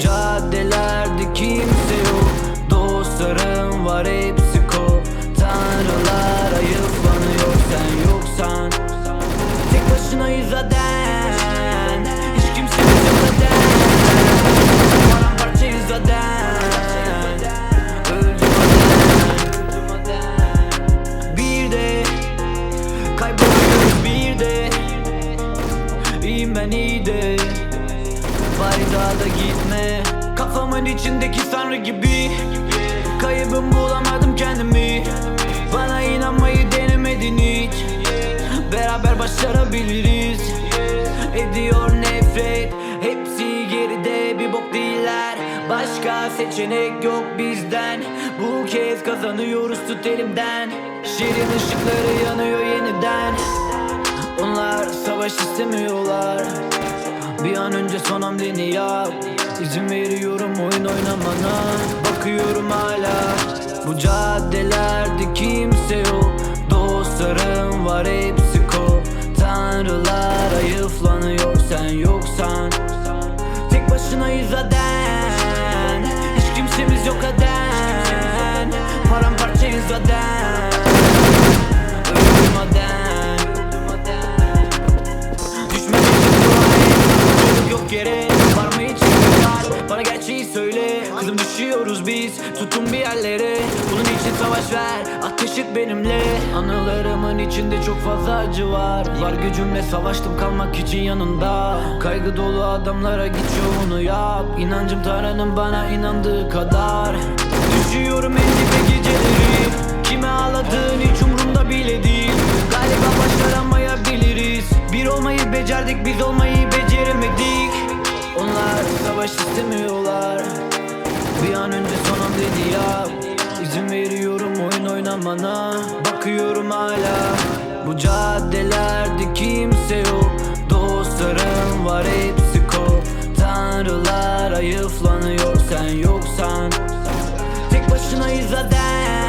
caddelerde kimse yok. Dostlarım var hepsi kol Tanrılar ayıflanıyor sen yoksan Tek başınayız zaten Bari daha da gitme. Kafamın içindeki sanrı gibi. Kaybım bulamadım kendimi. Bana inanmayı denemedin hiç. Beraber başarabiliriz. Ediyor nefret. Hepsi geride bir bok değiller. Başka seçenek yok bizden. Bu kez kazanıyoruz tut elimden. Şehrin ışıkları yanıyor yeniden. Onlar savaş istemiyorlar Bir an önce son hamleni yap. İzin veriyorum oyun oynamana. Bakıyorum hala Bu caddelerde kimse yok. Dostlarım var hepsi kol Tanrılar ayıflanıyor sen yoksan. Tek başınayız zaten. Hiç kimsemiz yok zaten Düşüyoruz biz Tutun bir yerlere. Bunun için savaş ver Ateş et benimle. Anılarımın içinde çok fazla acı var. Var gücümle savaştım kalmak için yanında. Kaygı dolu adamlara git çoğunu yap. İnancım Tanrı'nın bana inandığı kadar. Düşüyorum en dibe geceleri. Kime ağladığın hiç umurumda bile değil. Galiba başaramayabiliriz. Bir olmayı becerdik biz olmayı beceremedik. Onlar savaş istemiyorlar Bir an önce son hamleni yap İzin veriyorum oyun oynamana. Bakıyorum hala Bu caddelerde kimse yok. Dostlarım var hepsi kol Tanrılar ayıflanıyor sen yoksan. Tek başınayız zaten